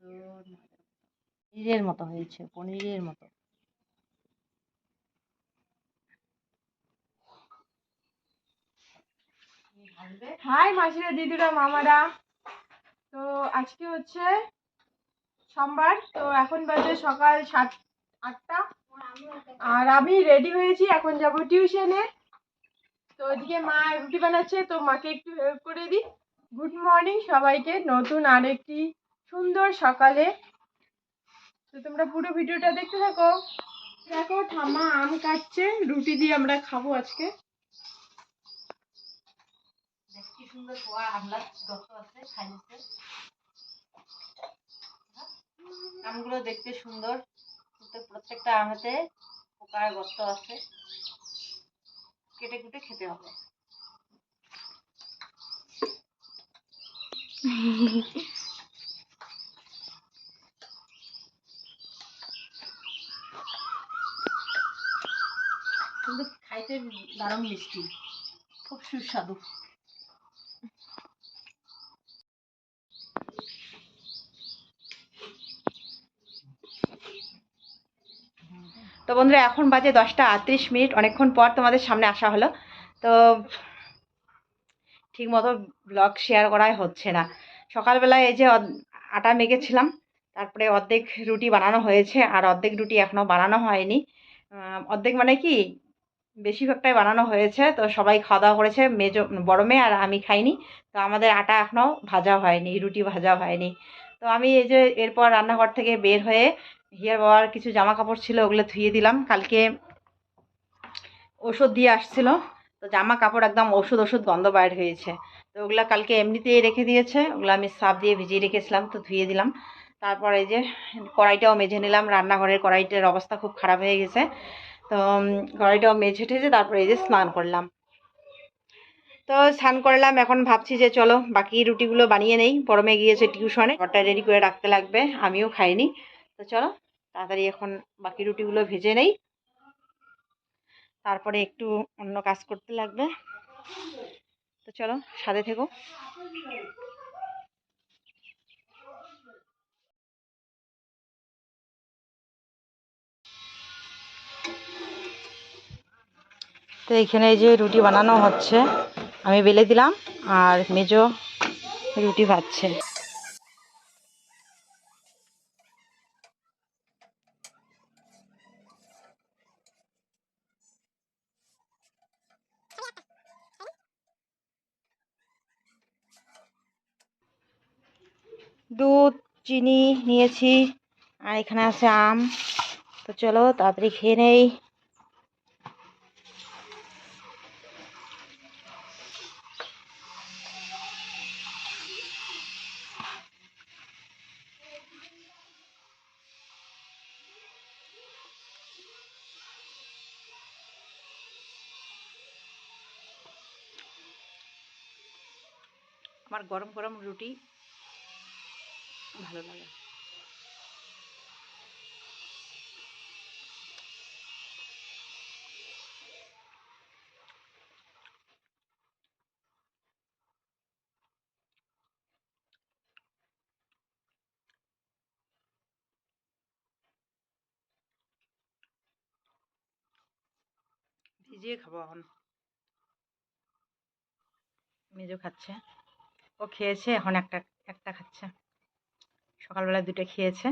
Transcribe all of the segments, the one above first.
সুন্দর পনিরের মতো হয়েছে, পনিরের মতো। হাই মাসিরা, দিদিরা, মামারা। তো আজকে হচ্ছে সোমবার, তো এখন বাজে সকাল সাত, আটটা। আর আমি রেডি হয়েছি, এখন যাব টিউশনে। তো ওইদিকে মা রুটি বানাচ্ছে, তো মাকে একটু হেল্প করে দিই। গুড মর্নিং সবাইকে, নতুন আরেকটি সুন্দর সকালে। তো তোমরা পুরো ভিডিওটা দেখতে থাকো। দেখো ঠাম্মা আম কাটছে রুটি দিয়ে আমরা খাব আজকে। দেখতে সুন্দর পোয়া আমলা গত আছে খাইছে আমগুলো দেখতে সুন্দর। প্রত্যেকটা আমেতে পোকার গর্ত আছে। কেটে কুটে খেতে হবে। কিন্তু খাইতে দারুণ মিষ্টি। খুব সুস্বাদু। তো বন্ধুরা, এখন বাজে দশটা আটত্রিশ মিনিট। অনেকক্ষণ পর তোমাদের সামনে আসা হলো। তো ঠিক মতো ব্লগ শেয়ার করাই হচ্ছে না। সকালবেলায় এই যে আটা মেখেছিলাম তারপরে অর্ধেক রুটি বানানো হয়েছে, আর অর্ধেক রুটি এখনও বানানো হয়নি। অর্ধেক মানে কি? বেশিরভাগটাই বানানো হয়েছে, তো সবাই খাওয়া দাওয়া করেছে, মেজো, বড় মেয়ে আর আমি খাইনি। তো আমাদের আটা এখনও ভাজা হয়নি, রুটি ভাজা হয়নি। তো আমি এই যে এরপর রান্নাঘর থেকে বের হয়ে হিয়ার বাবার কিছু জামা কাপড় ছিল ওগুলো ধুয়ে দিলাম। কালকে ওষুধ দিয়ে আসছিল। তো জামা কাপড় একদম ওষুধ ওষুধ গন্ধ বাইর হয়েছে। তো ওগুলো কালকে এমনিতেই রেখে দিয়েছে, ওগুলো আমি সাফ দিয়ে ভিজিয়ে রেখেছিলাম, তো ধুয়ে দিলাম। তারপর এই যে কড়াইটাও মেজে নিলাম, রান্নাঘরের কড়াইটার অবস্থা খুব খারাপ হয়ে গেছে। তো কড়াইটাও মেঝে ঠেজে তারপরে এই যে স্নান করলাম। তো, স্নান করলাম, এখন ভাবছি যে চলো, বাকি রুটিগুলো বানিয়ে নেই। পরমে গিয়েছে টিউশনে, ঘরটা রেডি করে রাখতে লাগবে, আমিও খাইনি। তো চলো, তাড়াতাড়ি এখন বাকি রুটিগুলো ভেজে নেই। তারপরে একটু অন্য কাজ করতে লাগবে। তো চলো, সাথে থেকো। তো এখানে এই যে রুটি বানানো হচ্ছে, আমি বেলে দিলাম আর মেজো রুটি ভাজছে। দুধ, চিনি নিয়েছি, আর এখানে আছে আম। তো চলো তাড়াতাড়ি খেয়ে নেই। গরম গরম রুটি। ভালো লাগে। ভিজিয়ে খাব এখন। মেজো খাচ্ছে। ও খেয়েছে এখন একটা একটা খাচ্ছে। সকালবেলা দুটো খেয়েছে।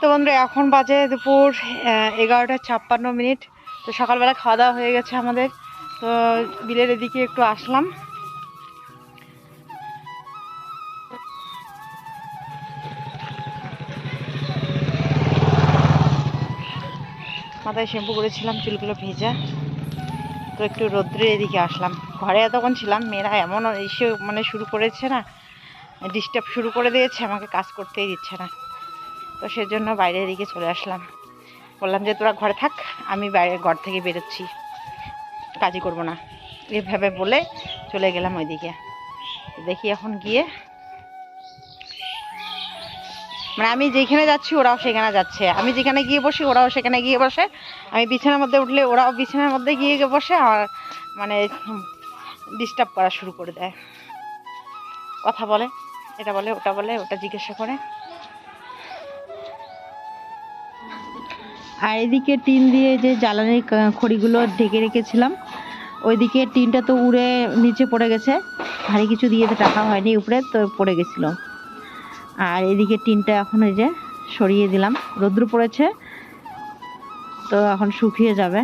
তো বন্ধুরা এখন বাজে দুপুর এগারোটা ছাপ্পান্ন মিনিট। তো সকালবেলা খাওয়া দাওয়া হয়ে গেছে আমাদের। তো বিলের এদিকে একটু আসলাম। মাথায় শ্যাম্পু করেছিলাম চুলগুলো ভেজা। তো একটু রোদ্রে এদিকে আসলাম। ঘরে এতক্ষণ ছিলাম, মেয়েরা এমন এসে মানে শুরু করেছে না ডিস্টার্ব শুরু করে দিয়েছে, আমাকে কাজ করতেই দিচ্ছে না। তো সেজন্য বাইরে এদিকে চলে আসলাম। বললাম যে, তোরা ঘরে থাক, আমি বাইরে ঘর থেকে বেরোচ্ছি, কাজই করব না। এভাবে বলে চলে গেলাম ওইদিকে। দেখি এখন গিয়ে মানে আমি যেখানে যাচ্ছি, ওরাও সেখানে যাচ্ছে। আমি যেখানে গিয়ে বসি, ওরাও সেখানে গিয়ে বসে। আমি বিছানার মধ্যে উঠলে ওরাও বিছানার মধ্যে গিয়ে বসে আর মানে ডিস্টার্ব করা শুরু করে দেয়। কথা বলে, এটা বলে, ওটা বলে, ওটা জিজ্ঞাসা করে। আর এদিকে টিন দিয়ে যে জ্বালানির খড়িগুলো ঢেকে রেখেছিলাম, ওইদিকে টিনটা তো উড়ে নিচে পড়ে গেছে। ভারী কিছু দিয়ে রাখা হয়নি, উপরে তো পড়ে গেছিল। আর এদিকে টিনটা এখন এই যে সরিয়ে দিলাম। রৌদ্র পড়েছে, তো এখন শুকিয়ে যাবে।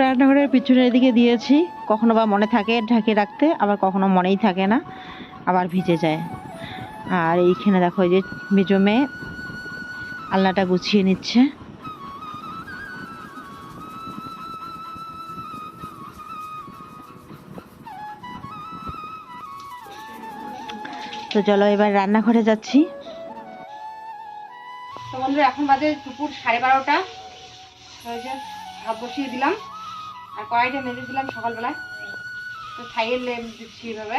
রান্নাঘরের পিছনের এদিকে দিয়েছি, কখনো বা মনে থাকে ঢাকে রাখতে, আবার কখনো মনেই থাকে না, আবার ভিজে যায়। আর এইখানে দেখো যে মেজো মেয়ে আলনাটা গুছিয়ে নিচ্ছে। তো চলো এবার রান্নাঘরে যাচ্ছি। তো বন্ধুরা, এখন বাজে দুপুর সাড়ে বারোটা। ভাত বসিয়ে দিলাম, আর কড়াইটা মেজে দিলাম সকালবেলায়। তো ছাইয়ের লেপ দিচ্ছি এভাবে।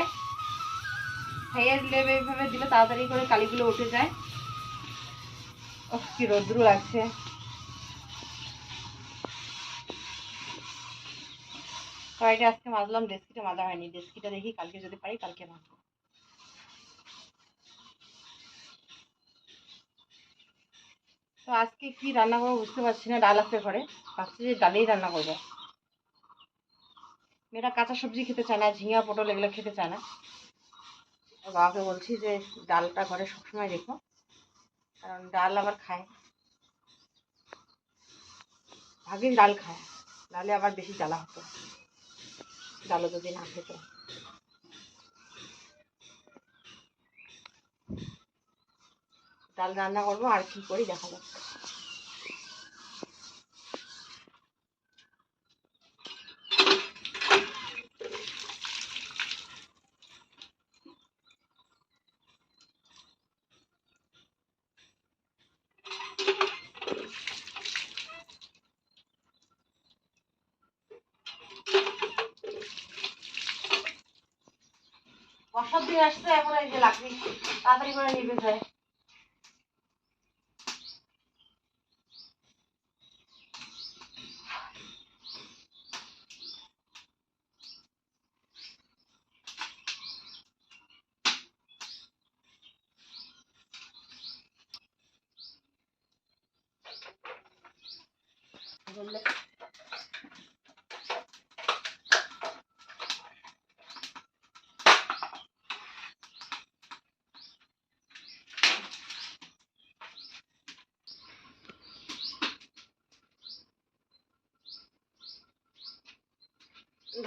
ছাইয়ের লেপ এইভাবে দিলে তাড়াতাড়ি করে কালিগুলো উঠে যায়। ও কি রৌদ্র লাগছে। কড়াইটা আজকে মাজলাম, ডেস্কিটা মাজা হয়নি। ডেস্কিটা দেখি কালকে যদি পারি, কালকে মাজবো। তো আজকে কি রান্না করব বুঝতে পারছি না, ডাল আছে ঘরে। ভাবছি যে ডালেই রান্না করব। মেয়েরা কাঁচা সবজি খেতে চায় না, ঝিঙা, পটল এগুলো খেতে চায় না। বাবাকে বলছি যে ডালটা ঘরে সবসময় রেখো, কারণ ডাল আবার খায়। ভাগিন ডাল খায়, নাহলে আবার বেশি জ্বালা হতো। ডালও যদি না খেত। ডাল রান্না করব, আর কি করি দেখা যাক আসছে, এখন এই যে লাকড়ি, তাড়াতাড়ি করে নিভে যায় বললে।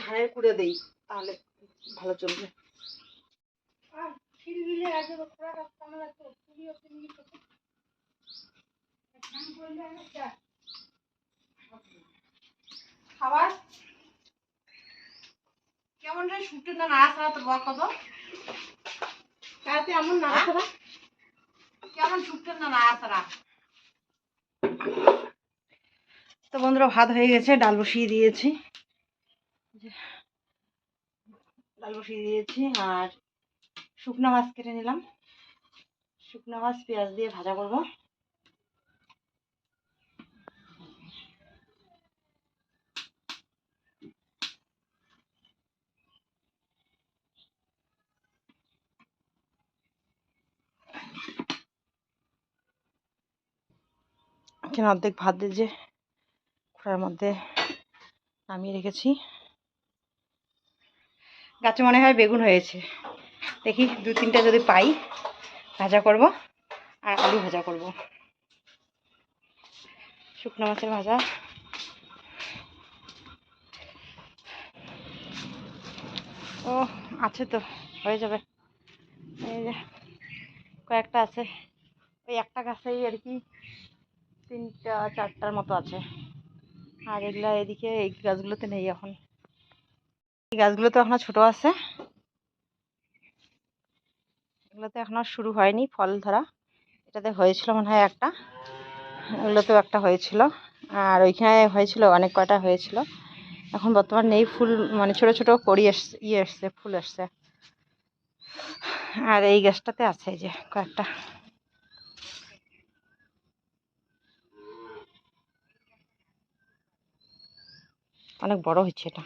ধানের কুড়ে দেই তাহলে ভালো চলবে। খাবার? কেমন রে শুটে না না আসা তো বক কত তাতে এমন নাড়াচাড়া? কেমন শুটে না না আসা তো বন্ধুরা ভাত হয়ে গেছে ডাল বসিয়ে দিয়েছি। ডাল বসিয়ে দিয়েছি আর শুকনো মাছ কেটে নিলাম। শুকনো মাছ পেঁয়াজ দিয়ে ভাজা করব। এখানে অর্ধেক ভাত দিয়ে যে খোড়ার মধ্যে নামিয়ে রেখেছি। গাছে মনে হয় বেগুন হয়েছে। দেখি দু তিনটা যদি পাই, ভাজা করব আর আলু ভাজা করব। শুকনো মাছের ভাজা। ও, আছে তো, হয়ে যাবে। কয়েকটা আছে। ওই একটা গাছেই আর কি তিনটা, চারটার মতো আছে। আর এগুলা এদিকে এই গাছগুলোতে নেই এখন। এই গাছগুলো তো এখনও ছোট আছে। এগুলোতে এখনও শুরু হয়নি ফল ধরা। এটাতে হয়েছিল মনে হয় একটা। এগুলোতেও একটা হয়েছিল। আর ওইখানে হয়েছিল, অনেক কয়টা হয়েছিল। এখন বর্তমান নেই ফুল মানে ছোট ছোট কড়ি এসছে ইয়ে এসছে, ফুল এসছে। আর এই গাছটাতে আছে যে কয়েকটা। অনেক বড় হচ্ছে এটা।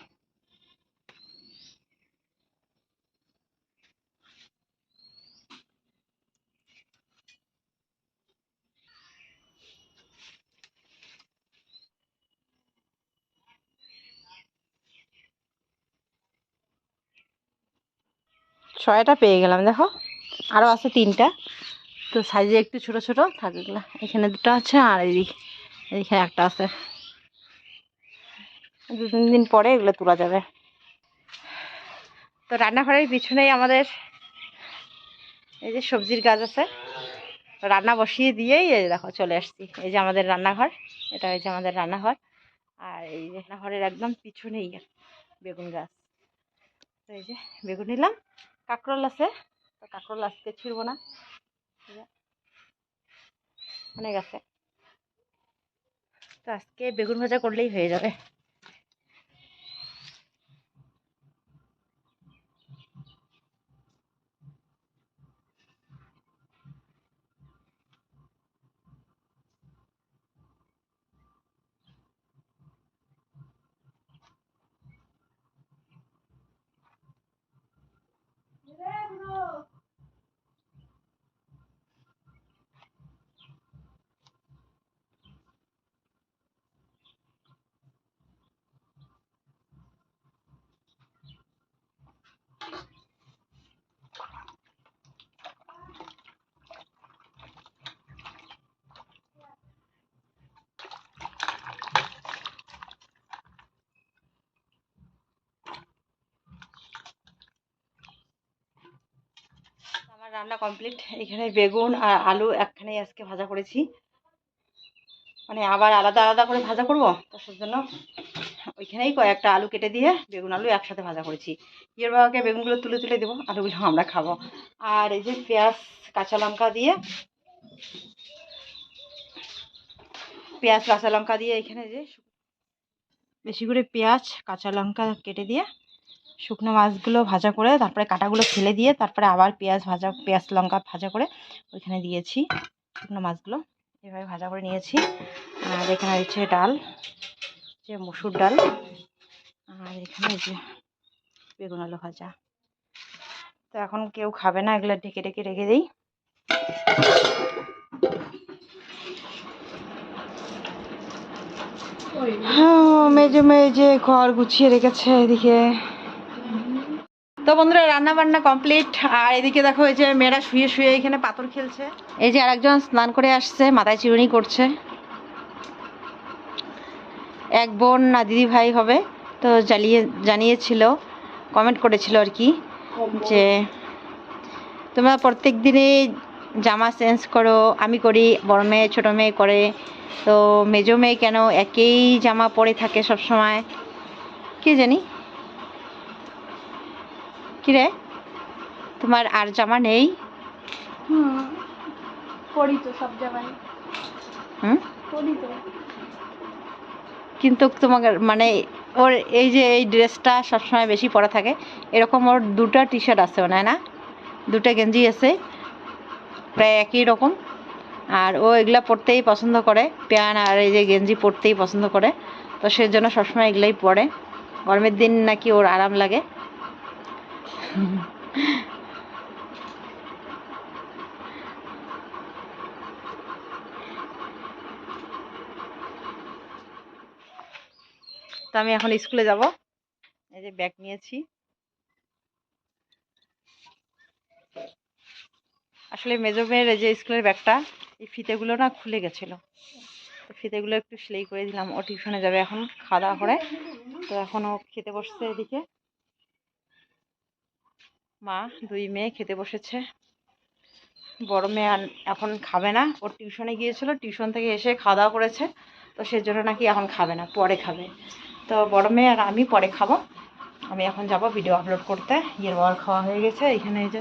ছয়টা পেয়ে গেলাম, দেখো। আরও আছে তিনটা। তো সাইজে একটু ছোট ছোট থাকে এখানে দুটো আছে আর এইদিকে এইখানে একটা আছে। দু তিন দিন পরে এগুলো তোলা যাবে। তো রান্নাঘরের পিছনেই আমাদের এই যে সবজির গাছ আছে, রান্না বসিয়ে দিয়েই এই দেখো চলে আসছি। এই যে আমাদের রান্নাঘর, এটা হয়েছে আমাদের রান্নাঘর। আর এই রান্নাঘরের একদম পিছনেই বেগুন গাছ। তো এই যে বেগুন নিলাম, কাঁকরোল আছে, তো কাঁকরোল আজকে ছিড়বো না। অনেক আছে। তো আজকে বেগুন ভাজা করলেই হয়ে যাবে। আমার রান্না কমপ্লিট এখানে বেগুন আর আলু একখানেই আজকে ভাজা করেছি। মানে আবার আলাদা আলাদা করে ভাজা করব? তো সেজন্য ওইখানেই কয়েকটা আলু কেটে দিয়ে বেগুন আলু একসাথে ভাজা করেছি। ইয়ের বাবাকে বেগুনগুলো তুলে তুলে দেবো, আলুগুলো আমরা খাব। আর এই যে পেঁয়াজ, কাঁচা লঙ্কা দিয়ে, পেঁয়াজ, কাঁচা লঙ্কা দিয়ে এখানে যে বেশি করে পেঁয়াজ, কাঁচা লঙ্কা কেটে দিয়ে শুকনো মাছগুলো ভাজা করে তারপরে কাটাগুলো ফেলে দিয়ে তারপরে আবার পেঁয়াজ ভাজা, পেঁয়াজ লঙ্কা ভাজা করে ওইখানে দিয়েছি শুকনো মাছগুলো। এভাবে ভাজা করে নিয়েছি। আর এখানে হচ্ছে ডাল, যে মসুর ডাল। আর এখানে যে বেগুন আলু ভাজা। তো এখন কেউ খাবে না, এগুলো ঢেকে ঢেকে রেখে দিই। হ্যাঁ মেজে মেজে ঘর গুছিয়ে রেখেছে এদিকে। তো বন্ধুরা রান্না বান্না কমপ্লিট আর এদিকে দেখো, এই যে মেয়েরা শুয়ে শুয়ে এখানে পাথর খেলছে। এই যে আরেকজন স্নান করে আসছে, মাথায় চিরুনি করছে। এক বোন না দিদি ভাই হবে, তো জ্বালিয়ে, জানিয়েছিল কমেন্ট করেছিল আর কি, যে তোমরা প্রত্যেক দিনে জামা চেঞ্জ করো, আমি করি, বড় মেয়ে, ছোটো মেয়ে করে। তো মেজো মেয়ে কেন একেই জামা পরে থাকে সব সময় কি জানি? কি রে? তোমার আর জামা নেই? তো সব হুম? করি তো। কিন্তু তোমাকে মানে ওর এই যে এই ড্রেসটা সবসময় বেশি পরা থাকে এরকম ওর দুটো টি শার্ট আছে মনে হয় না? দুটো গেঞ্জি আছে প্রায় একই রকম। আর ও এগুলা পরতেই পছন্দ করে প্যান্ট আর এই যে গেঞ্জি পরতেই পছন্দ করে। তো সেই জন্য সবসময় এগুলাই পরে। গরমের দিন নাকি ওর আরাম লাগে। তো আমি এখন স্কুলে যাব। এই যে ব্যাগ নিয়েছি। আসলে মেজো মেয়ের এই যে স্কুলের ব্যাগটা, এই ফিতেগুলো না খুলে গেছিল। ফিতেগুলো একটু সেলাই করে দিলাম। ও টিউশনে যাবে এখন খাওয়া দাওয়া করে। তো এখন ও খেতে বসছে এদিকে। মা দুই মেয়ে খেতে বসেছে। বড় মেয়ে এখন খাবে না। ওর টিউশনে গিয়েছিল, টিউশন থেকে এসে খাওয়া দাওয়া করেছে। তো সেজন্য নাকি এখন খাবে না, পরে খাবে। তো বড় মেয়ে আর আমি পরে খাব। আমি এখন যাব ভিডিও আপলোড করতে। ইয়ের বাবার খাওয়া হয়ে গেছে এখানে এই যে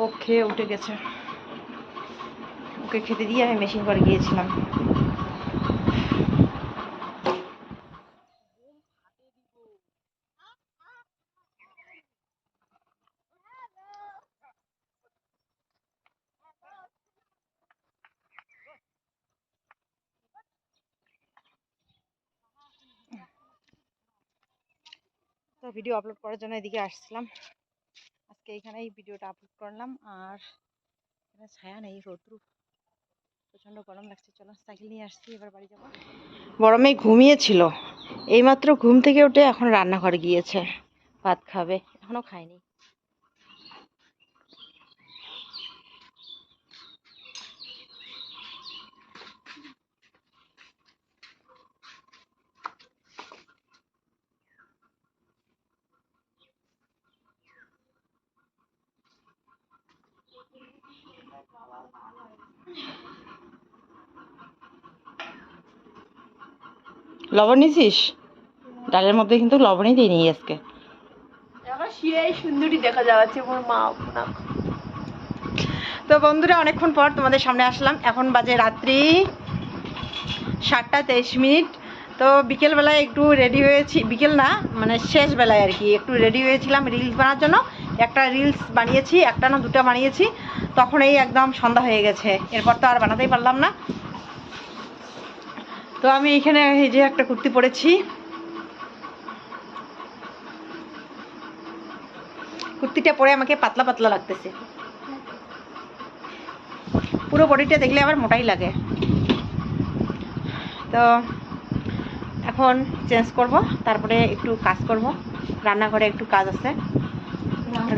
ও খেয়ে উঠে গেছে। ওকে খেতে দিয়ে আমি মেশিন করে গিয়েছিলাম। তো ভিডিও আপলোড করার জন্য এদিকে আসছিলাম। আজকে এখানেই ভিডিওটা আপলোড করলাম। আর এখানে ছায়া নেই, রোদ্রু। প্রচণ্ড গরম লাগছে, চলো সাইকেল নিয়ে আসছি, এবার বাড়ি যাব। গরমে ঘুমিয়েছিল। এইমাত্র ঘুম থেকে উঠে এখন রান্নাঘরে গিয়েছে, ভাত খাবে এখনও খায়নি। লবণ নিছিস ডালের মধ্যে কিন্তু লবণই দিইনি আজকে। সুন্দরী দেখা যাচ্ছে মোর মা তো বন্ধুরা, অনেকক্ষণ পর তোমাদের সামনে আসলাম। এখন বাজে রাত্রি সাতটা তেইশ মিনিট। তো বিকেলবেলায় একটু রেডি হয়েছি, বিকেল না মানে শেষ বেলায় আর কি, একটু রেডি হয়েছিলাম রিলস বানার জন্য। একটা রিলস বানিয়েছি, একটা না দুটো বানিয়েছি, তখন এই একদম সন্ধ্যা হয়ে গেছে। এরপর তো আর বানাতেই পারলাম না। তো আমি এখানে এই যে একটা কুর্তি পরেছি। কুর্তিটা পরে আমাকে পাতলা পাতলা লাগতেছে। পুরো বডিটা দেখলে আবার মোটাই লাগে। তো এখন চেঞ্জ করব, তারপরে একটু কাজ করব। রান্নাঘরে একটু কাজ আছে।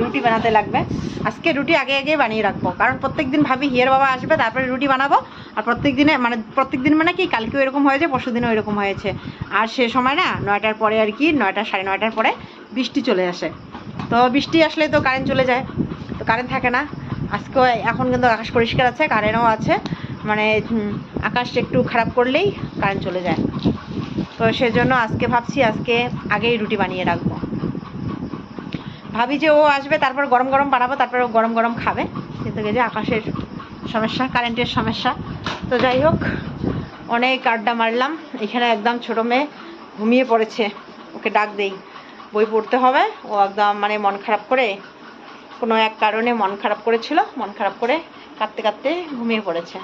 রুটি বানাতে লাগবে। আজকে রুটি আগে আগে বানিয়ে রাখব। কারণ প্রত্যেক দিন ভাবি হিয়ার বাবা আসবে, তারপরে রুটি বানাবো। আর প্রত্যেক দিনে মানে প্রত্যেক দিন মানে কি, কালকেও এরকম হয়েছে পরশু দিনও এরকম হয়েছে। আর সে সময় না, নয়টার পরে আর কি, নয়টা, সাড়ে নয়টার পরে বৃষ্টি চলে আসে। তো বৃষ্টি আসলে তো কারেন্ট চলে যায়। তো কারেন্ট থাকে না। আজকেও এখন কিন্তু আকাশ পরিষ্কার আছে কারেন্টও আছে। মানে আকাশ একটু খারাপ করলেই কারেন্ট চলে যায়। তো সেজন্য আজকে ভাবছি, আজকে আগেই রুটি বানিয়ে রাখব। ভাবি যে ও আসবে, তারপর গরম গরম বানাবো, তারপর ও গরম গরম খাবে। কিন্তু যে আকাশের সমস্যা, কারেন্টের সমস্যা। তো যাই হোক, অনেক আড্ডা মারলাম। এখানে একদম ছোটো মেয়ে ঘুমিয়ে পড়েছে। ওকে ডাক দেই। বই পড়তে হবে। ও একদম মানে মন খারাপ করে, কোনো এক কারণে মন খারাপ করেছিল। মন খারাপ করে কাঁদতে কাঁদতে ঘুমিয়ে পড়েছে।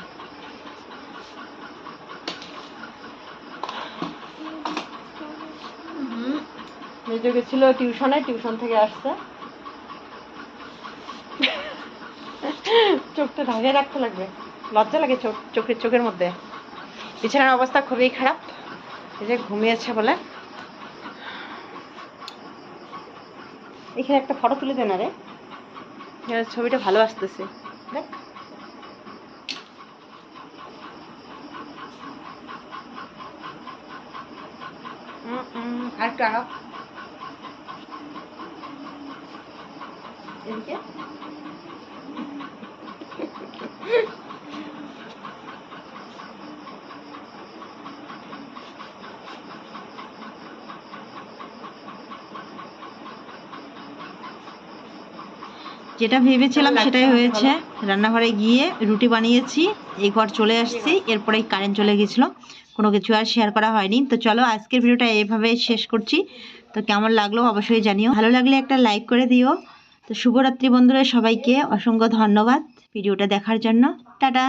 মেজো গেছিল টিউশনে টিউশন থেকে আসছে। চোখটা ঢাকে রাখতে লাগবে। লজ্জা লাগে চোখ চোখের চোখের মধ্যে। বিছানার অবস্থা খুবই খারাপ। এই যে ঘুমিয়েছে বলে। এখানে একটা ফটো তুলে দে না রে। ছবিটা ভালো আসতেছে। দেখ। আর একটু আগাও এদিকে। যেটা ভেবেছিলাম সেটাই হয়েছে। রান্নাঘরে গিয়ে রুটি বানিয়েছি এই ঘর চলে আসছি এরপরে কারেন্ট চলে গেছিল। কোনো কিছু আর শেয়ার করা হয়নি। তো চলো আজকের ভিডিওটা এইভাবে শেষ করছি। তো কেমন লাগল অবশ্যই জানিও। ভালো লাগলে একটা লাইক করে দিও। তো শুভরাত্রি বন্ধুরা সবাইকে অসংখ্য ধন্যবাদ ভিডিওটা দেখার জন্য। টাটা!